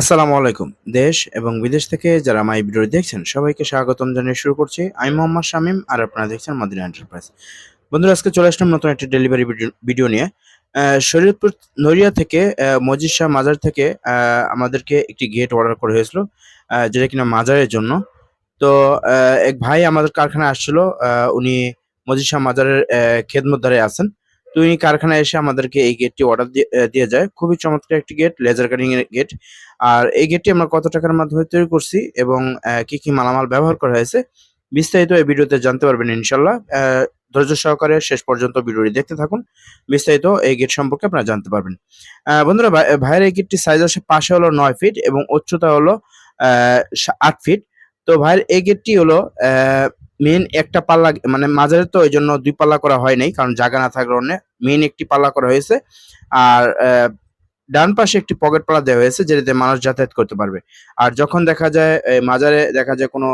আসসালামু আলাইকুম। দেশ এবং বিদেশ থেকে যারা মাই এই ভিডিওটি দেখছেন সবাইকে স্বাগতম জানিয়ে শুরু করছি। আমি মোহাম্মদ শামীম আর আপনারা দেখছেন মাদিনা এন্টারপ্রাইজ। বন্ধুরা আজকে চলে আসলাম নতুন একটি ডেলিভারি ভিডিও নিয়ে। শরীয়তপুর নড়িয়া থেকে মজিদ শাহ মাজার থেকে আমাদেরকে একটি গেট অর্ডার করা হয়েছিল যেটা কিনা মাজারের জন্য। তো এক ভাই আমাদের কারখানায় আসছিল উনি মজিদ শাহ মাজারের আহ, খেদমতদারে আছেন। উনি কারখানায় এসে আমাদেরকে এই গেটটি অর্ডার দিয়ে যায়। খুবই চমৎকার একটি গেট লেজার কাটিং এর গেট আর এই গেটটি আমরা কত টাকার মাধ্যমে তৈরি করছি এবং কি কি মালামাল ব্যবহার করা হয়েছে, বিস্তারিত এই ভিডিওতে জানতে পারবেন ইনশাল্লাহ। ধৈর্য সহকারে শেষ পর্যন্ত ভিডিওটি দেখতে থাকুন। বিস্তারিত এই গেট সম্পর্কে আপনারা জানতে পারবেন। বন্ধুরা, ভাই- ভাইয়ের এই গেটটি সাইজ আছে পাশে হলো নয় ফিট এবং উচ্চতা হলো আট ফিট তো ভাইয়ের এই গেটটি হলো মেন একটা পাল্লা মানে মাঝারে তো এই জন্য দুই পাল্লা করা হয় নাই, কারণ জায়গা না থাকার কারণে মেন একটি পাল্লা করা হয়েছে। আর ডান পাশে একটি পকেট পাল্লা দেওয়া হয়েছে, যেটাতে মানুষ যাতায়াত করতে পারবে। আর যখন দেখা যায় মাজারে দেখা যায় কোনো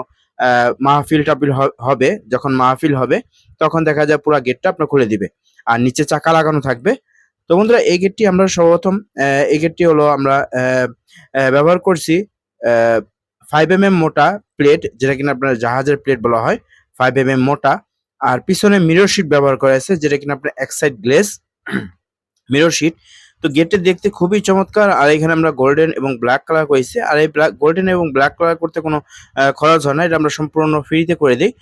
মাহফিল টাফিল হবে, যখন মাহফিল হবে, তখন দেখা যায় পুরো গেটটা আপনার খুলে দিবে। আর নিচে চাকা লাগানো থাকবে। তো বন্ধুরা, এই গেটটি আমরা সর্বপ্রথম এই গেটটি হলো আমরা ব্যবহার করছি ফাইভ এম এম মোটা প্লেট যেটা কিনা আপনার জাহাজের প্লেট বলা হয় ফাইভ এম এম মোটা। আর পিছনে মিরর শিট ব্যবহার করা হয়েছে, যেটা কিনা আপনার এক সাইড গ্লেস মিরর শিট তো গেটটি দেখতে খুবই চমৎকার, আর এখানে আমরা গোল্ডেন এবং ব্ল্যাক কালার করেছি। আর এই ব্ল্যাক গোল্ডেন এবং ব্ল্যাক কালার করতে কোনো খরচ হয় না, এটা আমরা সম্পূর্ণ ফ্রিতে করে দিই।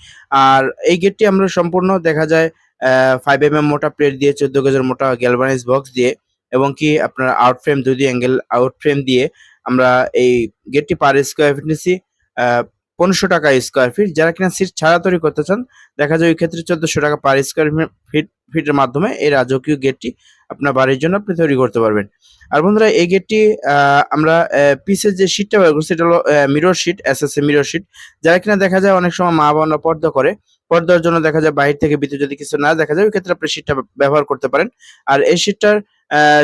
আর এই গেটটি আমরা সম্পূর্ণ দেখা যায় ফাইভ এম এম মোটা প্লেট দিয়ে, চোদ্দ গেজের মোটা গ্যালভানাইজ বক্স দিয়ে, এবং কি আপনার আউট ফ্রেম দুই অ্যাঙ্গেল আউট ফ্রেম দিয়ে আমরা এই গেটটি পার স্কোয়ার ফিট নিচ্ছি পনেরোশো টাকা স্কোয়ার ফিট যারা কিনা সিট ছাড়া তৈরি করতে চান, দেখা যায় ওই ক্ষেত্রে চোদ্দশো টাকা পার স্কোয়ার ফিট ফিটের মাধ্যমে এই রাজকীয় গেটটি আপনার বাড়ির জন্য আপনি তৈরি করতে পারবেন। আর বন্ধুরা, এই গেটটি আমরা পিসের যে শীটটা ব্যবহার করছি, সেটা হলো mirror sheet S S mirror sheet যারা কিনা দেখা যায় অনেক সময় মা বাবা পর্দা করে, পর্দার জন্য দেখা যায় বাইরে থেকে ভিতরে যদি কিছু না দেখা যায়, ওই ক্ষেত্রে আপনি শীটটা ব্যবহার করতে পারেন। আর এই শীটটার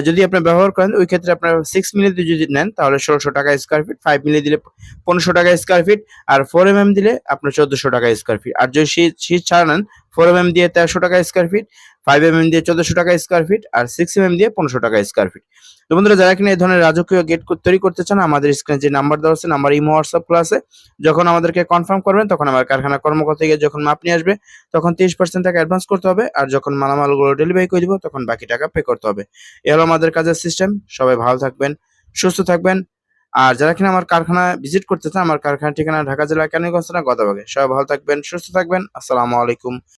যদি আপনি ব্যবহার করেন, ওই ক্ষেত্রে আপনার সিক্স মিলি যদি নেন, তাহলে ষোলোশো টাকা স্কোয়ার ফিট ফাইভ মিলি দিলে পনেরোশো টাকা স্কোয়ার ফিট আর ফোর এম এম দিলে আপনার চোদ্দোশো টাকা স্কোয়ার ফিট আর যদি শীত শীত ছাড়া নেন ফোর এম এম দিয়ে তেরোশো টাকা square feet five M M দিয়ে চোদ্দশো টাকা স্কোয়ার ফিট আর সিক্স এম এম দিয়ে পনেরোশো টাকা স্কোয়ার ফিট তো বন্ধুরা, যারা কিনা এই ধরনের রাজকীয় গেট তৈরি করতে চান, আমাদের স্ক্রিনে যে নাম্বার দেওয়া আছে নাম্বার ইমো হোয়াটসঅ্যাপ আছে যখন আমাদেরকে কনফার্ম করবেন, তখন আমার কারখানা কর্মকর্তা গিয়ে যখন মাপ নিয়ে আসবে, তখন তিরিশ পার্সেন্ট টাকা অ্যাডভান্স করতে হবে আর যখন মালামালগুলো ডেলিভারি করে দিব, তখন বাকি টাকা পে করতে হবে। এ হলো আমাদের কাজের সিস্টেম সবাই ভালো থাকবেন, সুস্থ থাকবেন। আর যারা কিনা আমার কারখানা ভিজিট করতে চান, আমার কারখানা ঠিকানা ঢাকা জেলা কেন গঞ্জ না গদাবাগে সবাই ভালো থাকবেন, সুস্থ থাকবেন। আসসালামু আলাইকুম।